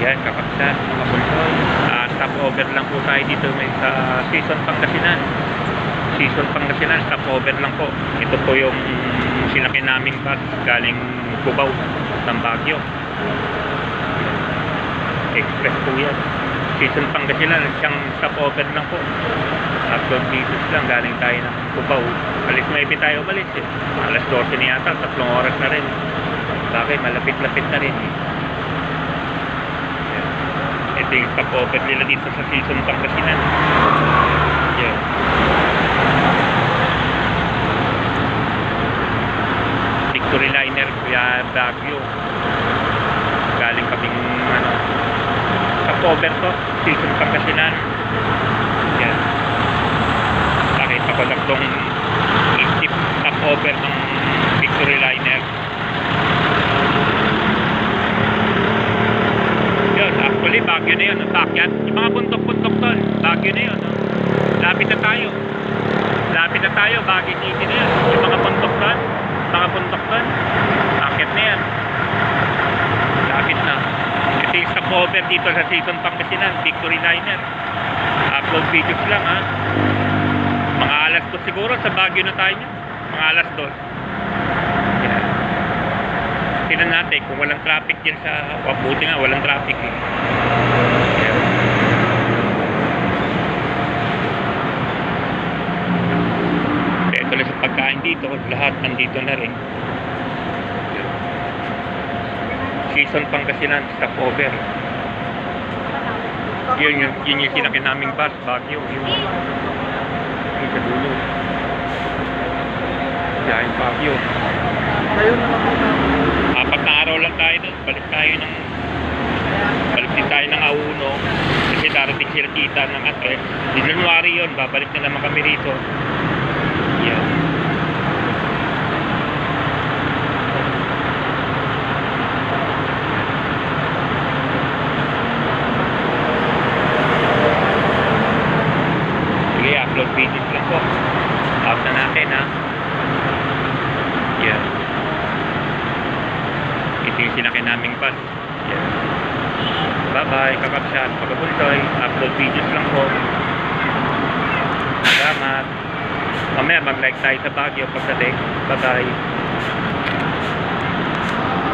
Yan, kakapsat, mga bulsoy. Ah, stop over lang po tayo dito may sa season Pangasinan. Season Pangasinan, stop over lang po. Ito po yung sinaki naming bus galing Cubao, ng Baguio. Express po yan. Season Pangasinan, siyang stop over lang po. Upload videos lang, galing tayo ng Cubao. Alis may tayo umalis eh. Alas 12 na tatlong oras na rin. Bakit? Malapit-lapit na rin eh. Ito yung stopover nila dito sa season Pangasinan. Yan. Victory Liner, Kuya Baguio. Galing kaming ano, stopover to, season Pangasinan. Yan. Pakita ko lang tong isip stopover ng Victory Liner. Actually, Baguio na yun, ang. Yung mga buntok-buntok tol, Baguio na yun. no? Lapit na tayo. Lapit na tayo, Baguio City na yun. Yung mga buntok tol, mga buntok tol, sakyan na yan. Lapit na. Ito yung stopover dito sa season Pangasinan, Victory Liner. Upload videos lang ha. Mga alas 2 siguro, sa Baguio na tayo. Mga alas 2. Tingnan natin kung walang traffic dyan sa Wabuti nga, walang traffic eh. Ayan. Ito sa pagkain dito, lahat nandito na rin. Season Pangasinan, stopover. Yun yung, yun yung sinakin naming bus, Baguio. Yung, yung sa dulo. Yan, Baguio. Kayo na lang po na. Apat na araw lang tayo doon. Balik tayo ng balik din tayo ng Auno kasi darating sila kita ng address. Di January yun, babalik na naman kami rito. Yan. Sige, upload videos lang po. Out na natin ha. Yan. Ito yung sinaki naming bus. Yan. Bye-bye, kakapsat, pagkabultoy. Upload videos lang po. Salamat. Mamaya mag-like tayo sa Baguio pagdating. Bye-bye.